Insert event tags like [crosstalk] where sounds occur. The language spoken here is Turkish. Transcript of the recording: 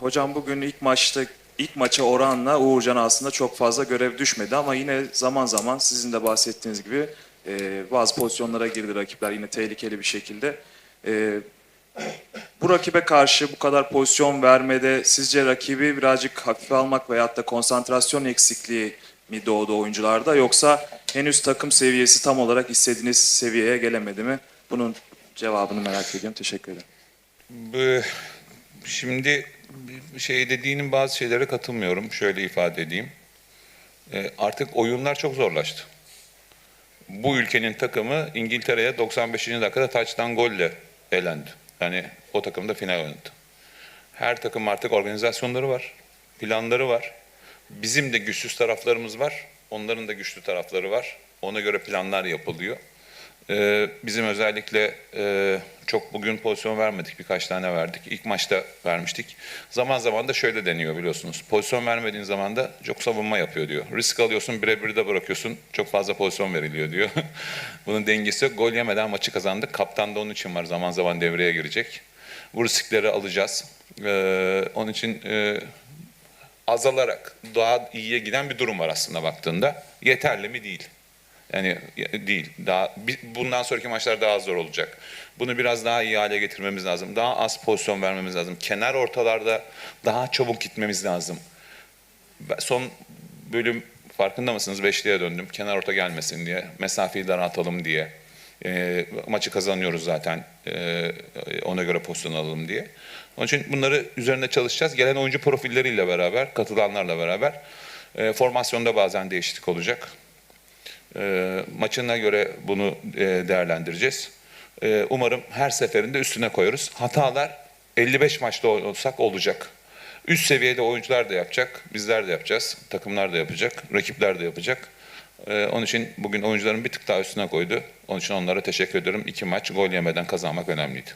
hocam bugün ilk maçta ilk maça oranla Uğurcan aslında çok fazla görev düşmedi ama yine zaman zaman sizin de bahsettiğiniz gibi e, bazı pozisyonlara girdi rakipler yine tehlikeli bir şekilde. E, bu rakibe karşı bu kadar pozisyon vermede sizce rakibi birazcık hafife almak veyahut da konsantrasyon eksikliği mi doğdu oyuncularda yoksa henüz takım seviyesi tam olarak istediğiniz seviyeye gelemedi mi? Bunun cevabını merak ediyorum. Teşekkür ederim. Bu- Şimdi şey dediğinin bazı şeylere katılmıyorum. Şöyle ifade edeyim. E, Artık oyunlar çok zorlaştı. Bu ülkenin takımı İngiltere'ye 95. dakikada taçtan golle elendi. Yani o takım da final oynadı. Her takım artık organizasyonları var, planları var. Bizim de güçsüz taraflarımız var, onların da güçlü tarafları var. Ona göre planlar yapılıyor. Ee, bizim özellikle e, çok bugün pozisyon vermedik, birkaç tane verdik. İlk maçta vermiştik. Zaman zaman da şöyle deniyor biliyorsunuz. Pozisyon vermediğin zaman da çok savunma yapıyor diyor. Risk alıyorsun, birebir de bırakıyorsun. Çok fazla pozisyon veriliyor diyor. [laughs] Bunun dengesi yok. Gol yemeden maçı kazandık. Kaptan da onun için var. Zaman zaman devreye girecek. Bu riskleri alacağız. Ee, onun için e, azalarak daha iyiye giden bir durum var aslında baktığında. Yeterli mi? Değil. Yani ya- değil. Daha bundan sonraki maçlar daha zor olacak. Bunu biraz daha iyi hale getirmemiz lazım. Daha az pozisyon vermemiz lazım. Kenar ortalarda daha çabuk gitmemiz lazım. Son bölüm farkında mısınız? Beşliğe döndüm. Kenar orta gelmesin diye. Mesafeyi daraltalım diye. E, maçı kazanıyoruz zaten. E, ona göre pozisyon alalım diye. Onun için bunları üzerinde çalışacağız. Gelen oyuncu profilleriyle beraber, katılanlarla beraber. E, formasyonda bazen değişiklik olacak. E, maçına göre bunu e, değerlendireceğiz. E, umarım her seferinde üstüne koyarız. Hatalar 55 maçta olsak olacak. Üst seviyede oyuncular da yapacak, bizler de yapacağız, takımlar da yapacak, rakipler de yapacak. E, onun için bugün oyuncuların bir tık daha üstüne koydu. Onun için onlara teşekkür ediyorum. İki maç gol yemeden kazanmak önemliydi.